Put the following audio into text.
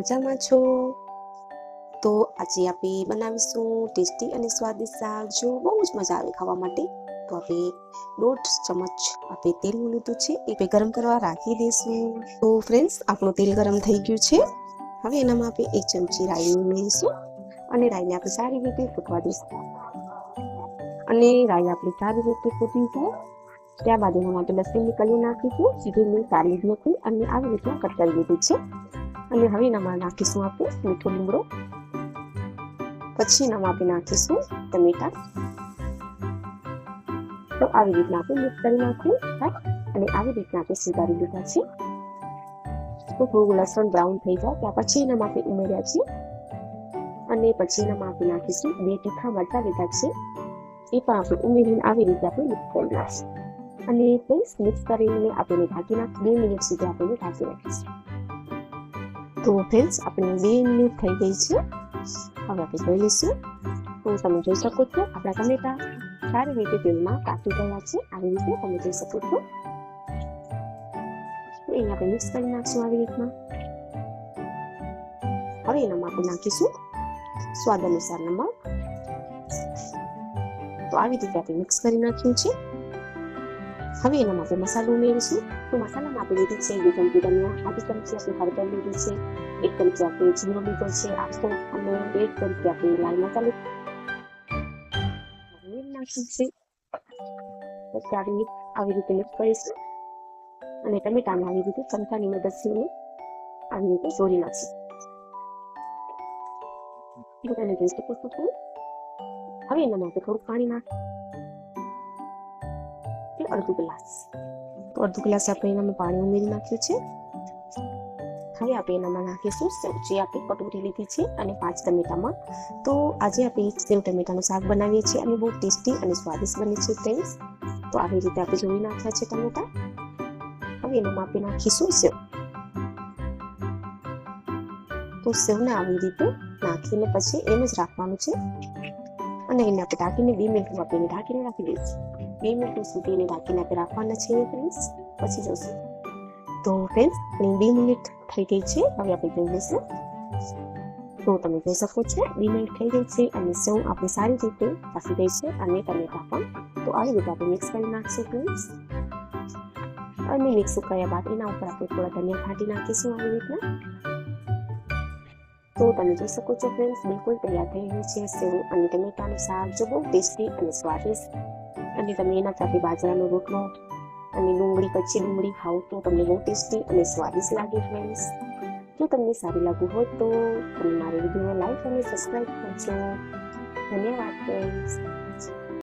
મજામાં છો? તો આજે આપણે બનાવીશું ટેસ્ટી અને સ્વાદિષ્ટ શાક જો બહુ જ મજા આવે ખાવા માટે. તો આપણે દોઢ ચમચ આપણે તેલનું લીધું છે, એ આપણે ગરમ કરવા રાખી દઈશું. તો ફ્રેન્ડ્સ આપણું તેલ ગરમ થઈ ગયું છે. હવે એનામાં આપણે એક ચમચી રાઈ ઉમેરીશું અને રાઈને આપણે સારી રીતે ફૂટવા દઈશું. અને રાઈ આપણી સારી રીતે ફૂટી જાય, ત્યારબાદ એના માટે લસણની કલી નાખીશું, સીધી મેં સારી જ નથી અને આવી રીતના કટ કરી દીધી છે. અને હવે એનામાં નાખીશું આપણે મીઠો લીમડો. પછી એનામાં આપણે નાખીશું ટમેટા. તો આવી રીતના આપણે મિક્સ કરી નાખ્યું અને આવી રીતના આપણે સુધારી લીધા છે. તો થોડું લસણ બ્રાઉન થઈ જાય ત્યાર પછી એનામાં આપણે ઉમેર્યા છે. અને પછી એનામાં આપણે નાખીશું બે તીખા મરચાં લીધા છે. એ પણ આપણે ઉમેરીને આવી રીતે આપણે મિક્સ કરી નાખીશું. અને તે મિક્સ કરીને આપણે ઢાંકી નાખી, બે મિનિટ સુધી આપણે ઢાંકી રાખીશું. તો ફ્રેન્ડ્સ આપણે બે મિનિટ થઈ ગઈ છે. હવે આપણે જોઈ લઈશું. તો તમે જોઈ શકો છો, આપણા ટમેટા સારી રીતે તેલમાં કાપી ગયા છે. આવી રીતે તમે જોઈ શકો છો. એને આપણે મિક્સ કરી નાખશું આવી રીતના. હવે એનામાં આપણે નાખીશું સ્વાદ અનુસાર નમક. તો આવી રીતે આપણે મિક્સ કરી નાખ્યું છે. હવે એના માટે મસાલો ઉમેરીશું તો મસાલામાં આપણે લીધી છે બે ચમચી ધનિયા આધી ચમચી આપણે હળદર લીધી છે એક ચમચી આપણે જીરો લીધો છે આખો અને એક ચમચી આપણે લાલ મસાલો નાખ્યું છે પછી આવી આવી રીતે મિક્સ કરીશું અને ટમેટાને આવી રીતે ચમચાની મદદથી આવી રીતે ચોરી નાખશું બધાને જોઈ પૂછું છો હવે એના માટે થોડું પાણી નાખ અડધું ગ્લાસ. તો અડધું ગ્લાસ આપણે એનામાં પાણી ઉમેરી નાખ્યું છે. હવે આપણે એનામાં નાખીશું સેવ, જે આપણે કટોરી લીધી છે અને પાંચ ટમેટામાં. તો આજે આપણે સેવ ટમેટાનું શાક બનાવીએ છીએ અને બહુ ટેસ્ટી અને સ્વાદિષ્ટ બને છે ફ્રેન્ડ્સ તો આવી રીતે આપણે જોઈ નાખ્યા છે ટમેટા. હવે એનામાં આપણે નાખીશું સેવ. તો સેવને આવી રીતે નાખીને પછી એમ જ રાખવાનું છે. અને એને આપણે ઢાંકીને બે મિનિટ આપણે ઢાંકીને રાખી દઈશું. બે મિનિટ સુધી એને ઢાંકીને આપણે રાખવાના છે ફ્રેન્ડ્સ પછી જોશું. તો ફ્રેન્ડ્સ આપણી બે મિનિટ થઈ ગઈ છે. હવે આપણે જોઈ લઈશું. તો, તમે જોઈ શકો છો, બે મિનિટ થઈ ગઈ છે અને સૌ આપણે સારી રીતે પાસી ગઈ છે અને ટમેટા પણ તો આવી રીતે આપણે મિક્સ કરી નાખશું ફ્રેન્ડ્સ અને મિક્સ કર્યા બાદ એના ઉપર આપણે થોડા ધનિયા ફાટી નાખીશું આવી રીતના. તો, તમે જોઈ શકો છો ફ્રેન્ડ્સ બિલકુલ તૈયાર થઈ ગયું છે સેવ અને ટમેટાનું શાક જો બહુ ટેસ્ટી અને સ્વાદિષ્ટ અને તમે એના સાથે બાજરાનો રોટલો અને ડુંગળી, કચ્છી ડુંગળી ખાઓ તો તમને બહુ ટેસ્ટી અને સ્વાદિષ્ટ લાગે ફ્રેન્ડ્સ જો તમને સારું લાગ્યું હોય તો તમે મારી વિડીયોને લાઈક અને સબસ્ક્રાઈબ કરજો. ધન્યવાદ ફ્રેન્ડ્સ